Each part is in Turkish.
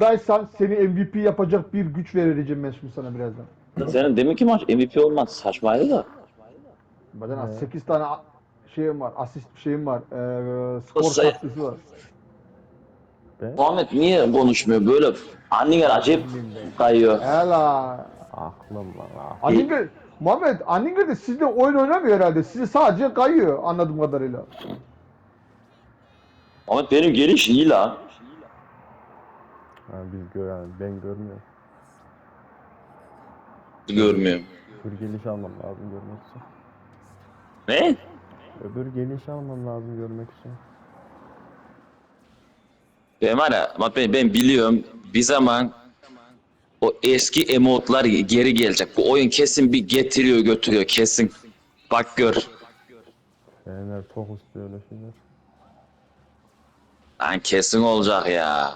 Daysan seni MVP yapacak bir güç vereceğim ben şimdi sana birazdan. Senin deminki maç MVP olmak saçmaydı da. Bazen 8 tane a- şeyim var, asist şeyim var, eee skor sayı- katkısı var. Muhammed niye konuşmuyor böyle? Anneler acayip kayıyor. Hela. Aklım lan ah. Anninger, Muhammed, Anninger de sizde oyun oynamıyor herhalde. Sizi sadece kayıyor anladığım kadarıyla. Muhammed benim geliş iyi la. Ha, biz gör yani ben görmüyorum. Görmüyorum. Öbür geliş almam lazım görmek için. Ne? Öbür geliş almam lazım görmek için. Ben var ya, bak ben, ben biliyorum bir zaman o eski emotlar geri gelecek. Bu oyun kesin bir getiriyor götürüyor kesin. Bak gör. Fener çok istiyor öyle şeyler. Lan kesin olacak ya.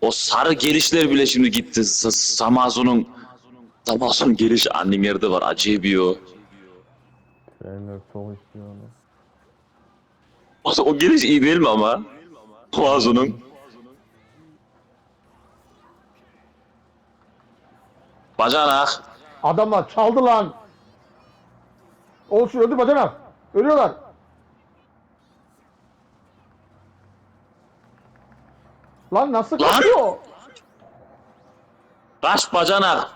O sarı gelişler bile şimdi gitti. Samazo'nun Samazo'nun gelişi Anninger'de var. Acayip o. Fener çok istiyor onu. O, o geliş iyi değil mi ama? Samazo'nun. Bacanak. Adamlar çaldı lan. Olsun öldü bacanak. Ölüyorlar. Lan nasıl Lan! kaçıyor? Kaç bacanak.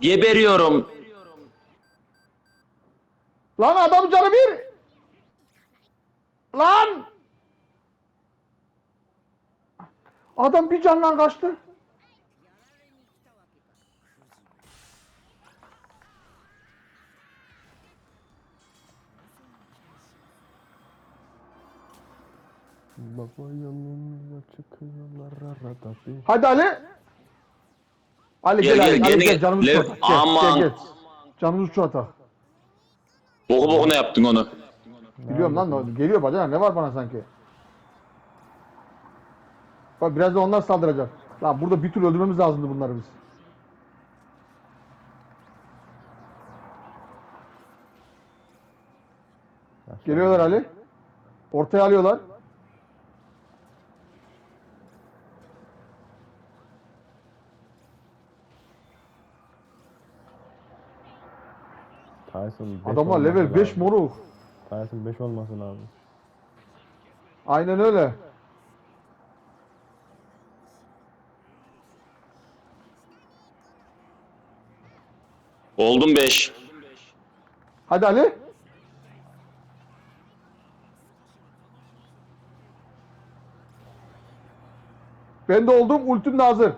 Geberiyorum. Lan adam canı bir. Lan. Adam bir candan kaçtı. Baba yanımda çıkıyorlar arada bir. Hadi Ali. Ali Gel, gel, gel, Ali, gel, gel. gel canımız Lev- şu Aman. gel, gel. Canımız şu atak. Boku boku ne yaptın onu? Biliyorum lan ne- geliyor bacana ne var bana sanki. Bak biraz da onlar saldıracak. Lan burada bir türlü öldürmemiz lazımdı bunları biz. Geliyorlar Ali. Ortaya alıyorlar. Tyson 5 Adamlar level 5 moruk. Tyson 5 olması lazım. Aynen öyle. Oldum 5. Hadi Ali. Ben de oldum. Ultim de hazır.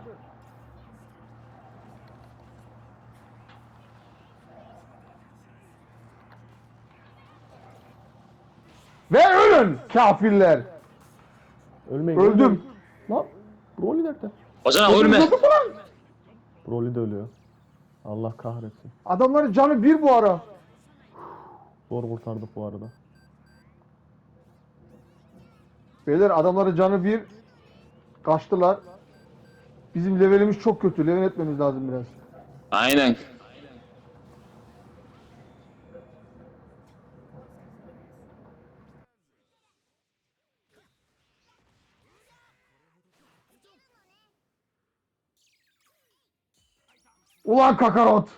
Ve ölün kafirler. Ölmeyin. Öldüm. ölmeyin. Lan. Broly nerede? Bacanak ölme. Öldüm lan? Broly de ölüyor. Allah kahretsin. Adamların canı bir bu ara. Zor kurtardık bu arada. Beyler adamların canı bir. Kaçtılar. Bizim levelimiz çok kötü. Level etmemiz lazım biraz. Aynen. Ulan kakarot.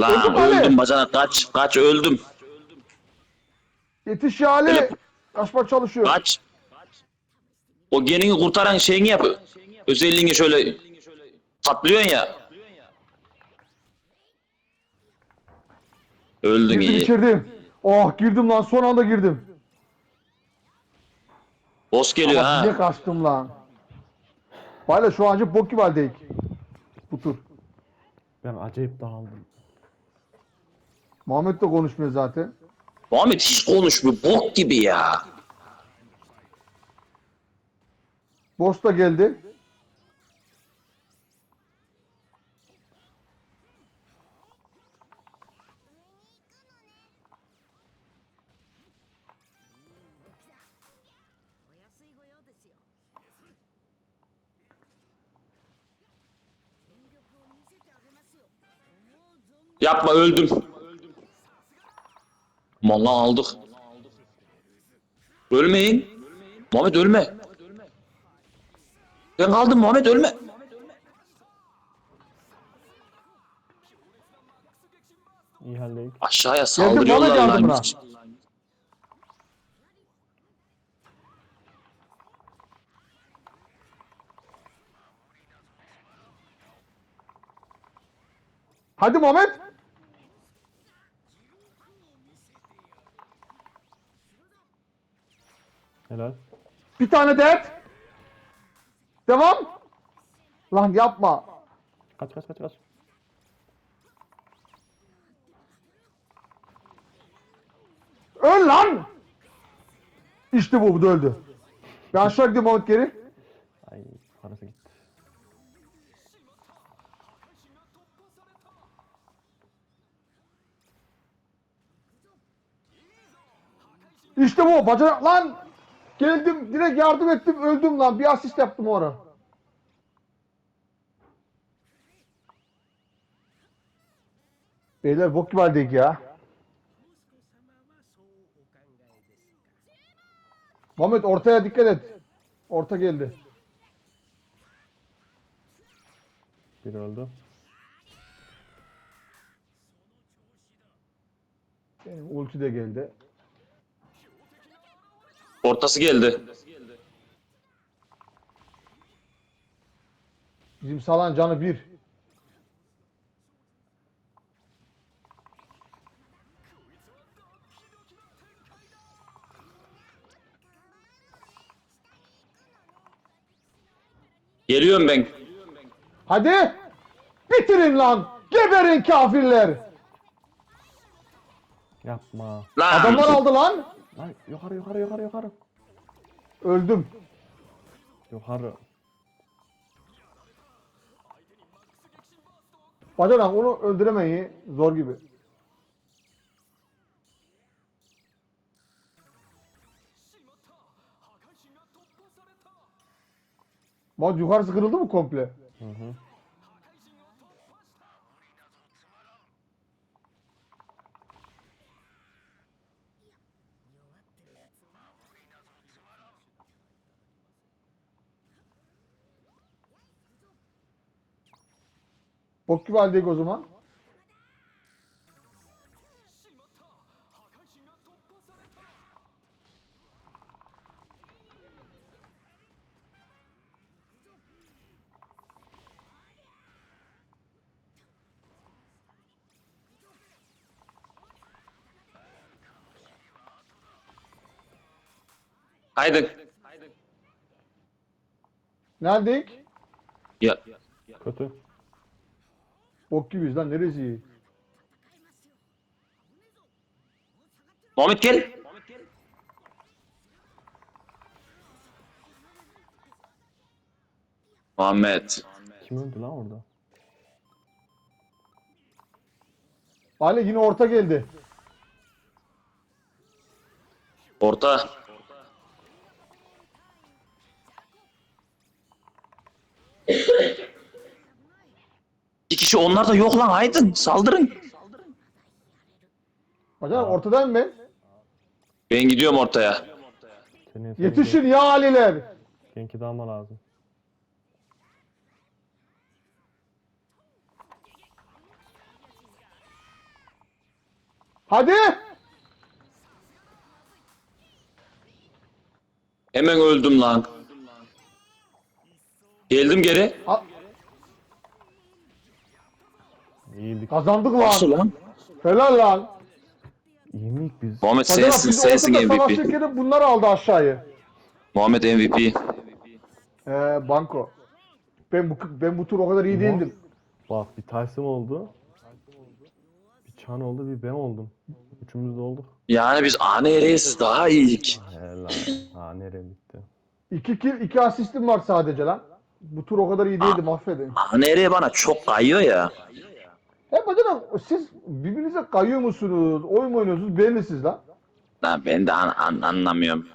Lan Öldüm Ali. öldüm bacanak kaç kaç öldüm. Yetiş ya Ali. Öyle- Kaçmak çalışıyor. Kaç. O genini kurtaran şeyini yap. Özelliğini şöyle patlıyorsun ya. Öldün Girdim iyi. içerideyim. Oh girdim lan son anda girdim. Boss geliyor Ama niye ha. kaçtım lan? Valla şu anca bok gibi haldeyik. Bu tur. Ben acayip dağıldım. Muhammed de konuşmuyor zaten. Muhammed hiç konuşmuyor. Bok gibi ya. Boss da geldi. Yapma öldüm. Vallahi aldık. Ölmeyin. Muhammed ölme. Ben kaldım Muhammed ölme. İyi halledik. Aşağıya saldırıyorlar lan. Hadi Muhammed. Helal. Bir tane dert. Devam. Lan yapma. Kaç kaç kaç kaç. Öl lan. İşte bu, bu da öldü. Ben aşağı gidiyorum Muhammed geri. Ay parası gitti. İşte bu bacanak lan. Geldim direkt yardım ettim öldüm lan. Bir asist yaptım o ara. Beyler bok gibi haldeyiz ya. Muhammed ortaya dikkat et. Orta geldi. Biri öldü. Benim ulti de geldi. Ortası geldi. Bizim salan canı bir. Geliyorum ben. Hadi. Bitirin lan. Geberin kafirler. Yapma. Lan. Adamlar aldı lan. Lan yukarı yukarı yukarı yukarı. Öldüm. Yukarı. Bacanak onu öldüremeyi zor gibi. Bak yukarısı kırıldı mı komple? Hı hı. Bok gibi haldeyiz o zaman. Haydi. Neredeyiz? Ya. Kötü. Bok gibiyiz lan neresi? Muhammed gel. Muhammed. Kim öldü lan orada? Ali yine orta geldi. Orta. Kişi onlar da yok lan Aydın saldırın. Bacanak ortadayım ben. Ben gidiyorum ortaya. Senin senin Yetişin ya Aliler. Genki dalma lazım. Hadi. Hemen öldüm lan. Geldim geri. Ha- İyiydik. kazandık Nasıl lan. lan? Helal lan. İyi miyiz biz? Muhammed Bacanak sensin biz sensin ortada MVP. savaşırken bunlar aldı aşağıyı. Muhammed MVP. Ee, banko. Ben bu ben bu tur o kadar iyi değildim. Bak bir Tyson oldu. Bir Chan oldu bir ben oldum. Üçümüz de olduk. Yani biz ANR'yiz daha iyiydik. Helal. Ha nereye bitti? 2 kill 2 asistim var sadece lan. Bu tur o kadar iyi değildim affedin. ANR bana çok kayıyor ya. Hem bacanak siz birbirinize kayıyor musunuz? Oyun mu oynuyorsunuz? Belli lan. Lan ben de an- an- anlamıyorum.